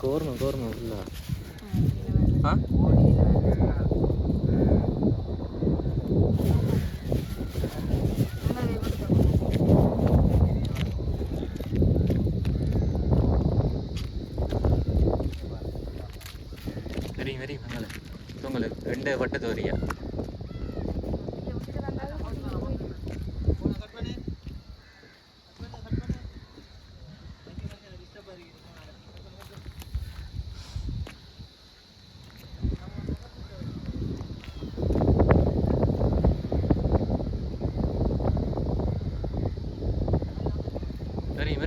கோரணும் கோரணும். இல்ல. ஆ? தெரியும் தெரியும் மங்கள உங்களுக்கு ரெண்டு வட்டத்து வரியா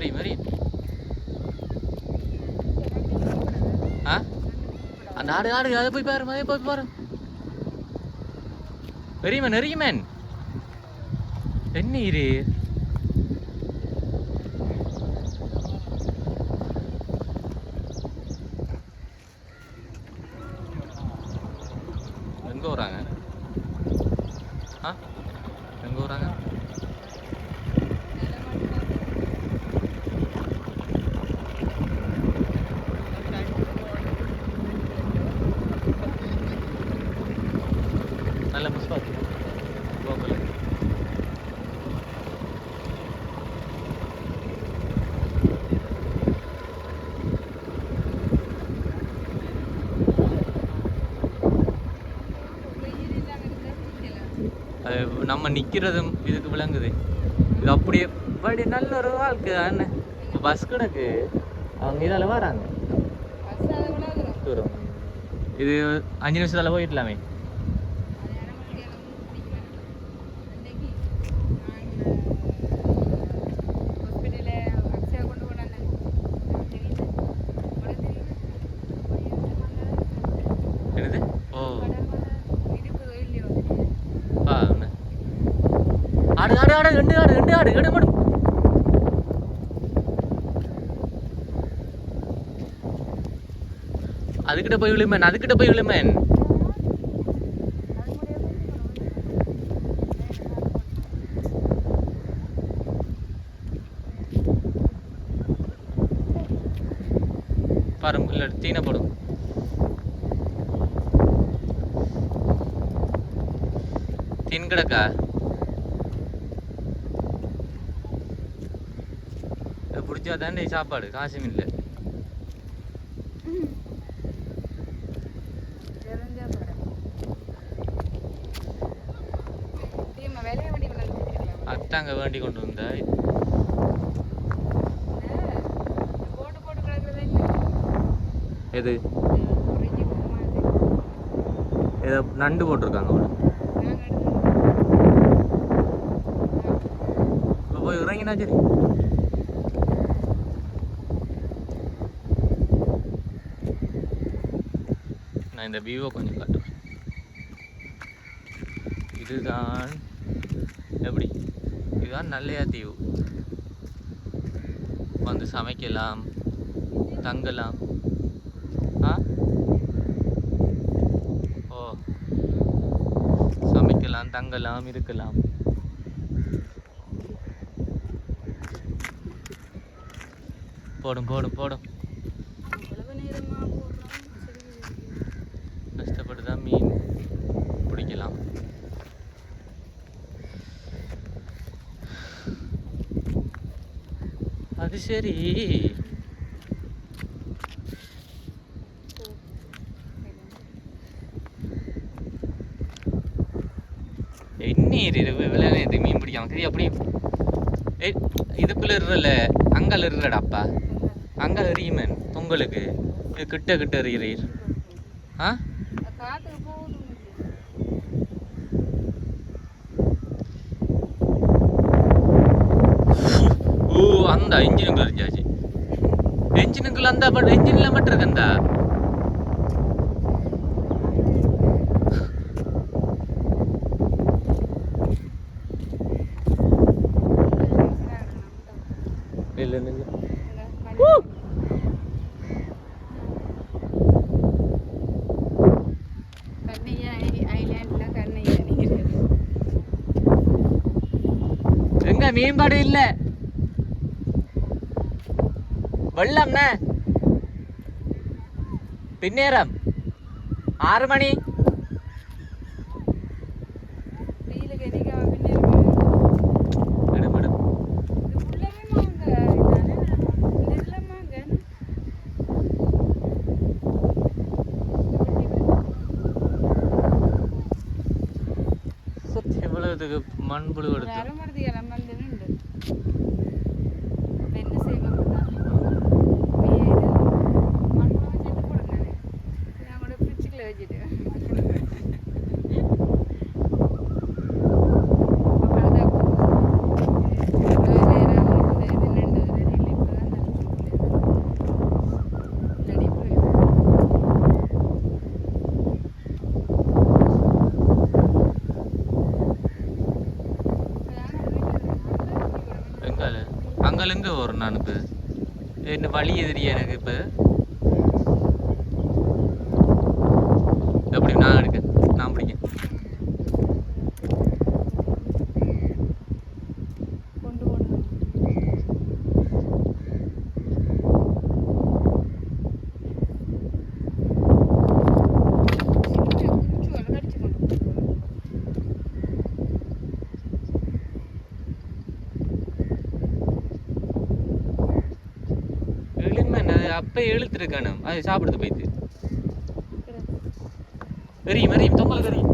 தெரியும் தெரியும் ஆ? அந்த ஆடு ஆடு அதை போய் பாரு அதை போய் பாரு. வெறியமன் வெறியமன் என்ன இரு எங்க வராங்க ஆ எங்க வராங்க நல்ல மிஸ் பார்த்து கோகுல அது நம்ம நிற்கிறதும் இதுக்கு விளங்குது. இது அப்படியே படி நல்ல ஒரு வாழ்க்கை தானே? இப்போ பஸ் கிடக்கு அவங்க இதால் வராங்க. தூரம். இது அஞ்சு நிமிஷத்தில் போயிடலாமே என்னது ஓ பா என்ன? ஆடு ஆடு ஆடு ரெண்டு ஆடு ரெண்டு ஆடு எடு மடு. அதுக்கிட்ட போய் விழுமேன் அதுக்கிட்ட போய் விழுமேன் பாரு இல்லை தீனப்படும் தின் கிடக்கா? பிடிச்சா தானே சாப்பாடு காசும் இல்லை அத்தாங்க வேண்டி கொண்டு வந்தா எது ஏதோ நண்டு போட்டிருக்காங்க அவளை இப்போ போய் இறங்கினா சரி நான் இந்த வியூவை கொஞ்சம் காட்டுவேன் இதுதான் எப்படி? இதுதான் நல்லையா தீவு. வந்து சமைக்கலாம் தங்கலாம். ஆ? ஓ. சமைக்கலாம் தங்கலாம் இருக்கலாம். போடும் போடும் போடும் கஷ்டப்பட்டு தான் மீன் பிடிக்கலாம் அது சரி. என்ன இது விளையாடு மீன் பிடிக்காம சரி அப்படி இதுக்குள்ள இருறல அங்கால இருறடாப்பா அங்கால எறியுமேன். உங்களுக்கு கிட்ட கிட்ட எறிகிறீர். ஆ? ஓ அந்த இன்ஜினுக்குள்ள இருந்துச்சு என்ஜினுக்குள்ள அந்த பட் என்ஜின்ல மட்டும் இருக்கந்தா இல்ல இல்ல எங்க மேம்பாடு இல்ல வெள்ளம்ண்ணே பின்னேரம் ஆறு மணி வெயிலுக்கு எதிக்க பின்னேரம் மேடம் மேடம் இது உள்ளவே மாங்க இந்த இதுல மாங்க எவ்வளவுக்கு மண்புழு எடுத்து. அங்கேருந்து ஒரு வரும் நான் இப்போ என்ன வழி எதிரியா எனக்கு இப்போ எப்படி நான் எடுக்க நான் பிடிக்க கொண்டு போடுங்க குஞ்சு குஞ்சு எல்லாம் கடிச்சு கொண்டு போடுங்க எளிமன் அது அப்போ இழுத்துருக்கானும் அது சாப்பிடுது போய்த்து எரியும் எரியும் தொங்கல் எரியும்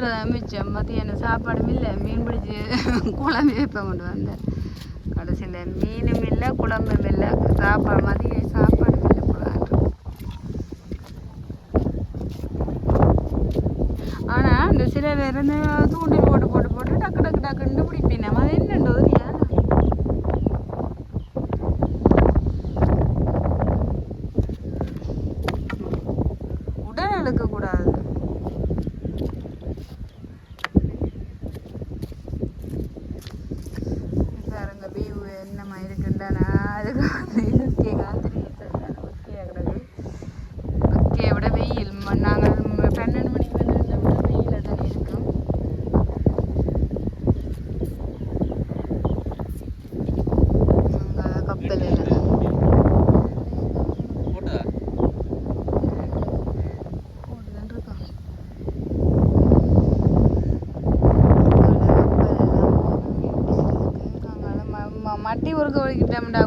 வெயிலுக்கு மிச்சம். மத்தியானம் சாப்பாடும் இல்லை. மீன் பிடிச்சி குழம்பு வைப்பேன் கொண்டு வந்தேன் கடைசியில் மீனும் இல்லை குழம்பும் இல்லை. சாப்பாடு மதியம் சாப்பாடும் இல்லை போலான் ஆனால் இந்த சில பேர் இந்த தூண்டில் போட்டு போட்டு போட்டு டக்கு டக்கு டக்குன்னு பிடிக்கும். வெயில் நாங்கள் பன்னெண்டு மணிக்கு வந்து வெயில தானே இருக்கும். அங்க கப்பல் இல்லை போட்டதா? போட்டுதான் இருக்கான் மட்டி உருக்க ஒழுக்கிட்டோம்டா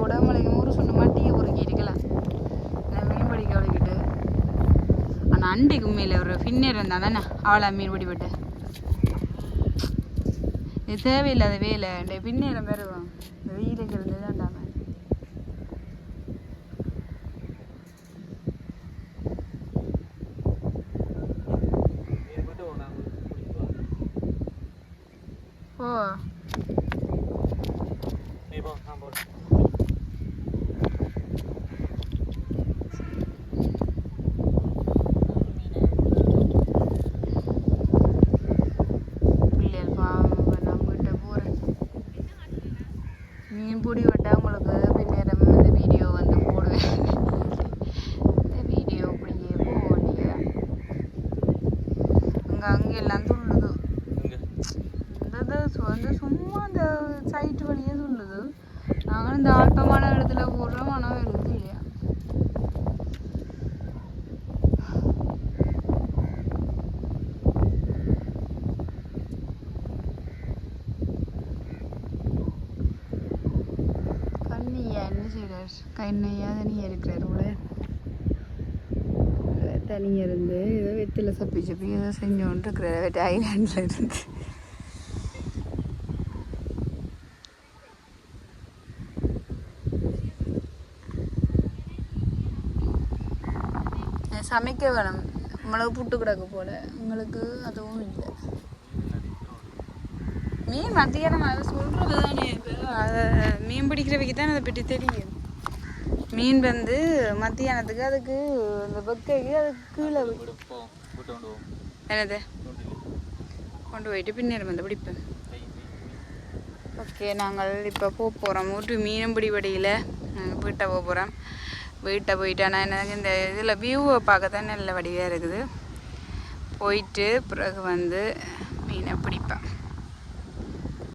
உண்மையில் ஒரு ஃபின்னர் இருந்தால் தானே? அவளை மீன் பிடி இது தேவையில்லாத வேலை. இந்த பின்னேரம் பெறுவோம் இந்த வெயிலுக்கு இருந்து தான்டாம ஓ பிள்ளைகள் பாவம் இப்ப நான் வீட்டை போகிறேன் மீன் பிடி விட்டா உங்களுக்கு பின்னேரம் இந்த வீடியோ வந்து போடுவேன் இந்த வீடியோ இப்படியே போக அங்கே அங்கே எல்லாம் துள்ளுது இந்த இது சு- வந்து சும்மா இந்த சைட்டு வழியே சொல்லுது ஆனால் இந்த ஆல்பமான இடத்துல போடுறோம் ஆனால் வருது இல்லையா? கண்ணையா? என்ன செய்கிறார் கண்ணையா தனியாக இருக்கிறார் கூட தனியாக இருந்து ஏதோ வெத்தில சப்பி சப்பி ஏதோ செஞ்சோன்ட்டு இருக்கிறார். ஐலாண்டில் இருந்து. சமைக்க வேணும். மிளகு புட்டு கிடக்கு போல. உங்களுக்கு அதுவும் இல்லை. மீன் மத்தியானம் அதை சொல்கிறது தானே. அதை மீன் பிடிக்கிறவைக்கு தான் அதை பற்றி தெரியும். மீன் வந்து மத்தியானத்துக்கு அதுக்கு இந்த வெக்கைக்கு அதுக்கு கீழே என்னது? கொண்டு போயிட்டு பின்னர் வந்து பிடிப்பேன். ஓகே நாங்கள் இப்போ போக போகிறோம் ஊட்டு மீனும் பிடிபடியில் நாங்கள் வீட்டை போக போகிறோம் வீட்டை போயிட்டு ஆனால் எனக்கு இந்த இதில் வியூவை பார்க்க தான் நல்ல வடிவாக இருக்குது. போயிட்டு பிறகு வந்து மீனை பிடிப்பேன்.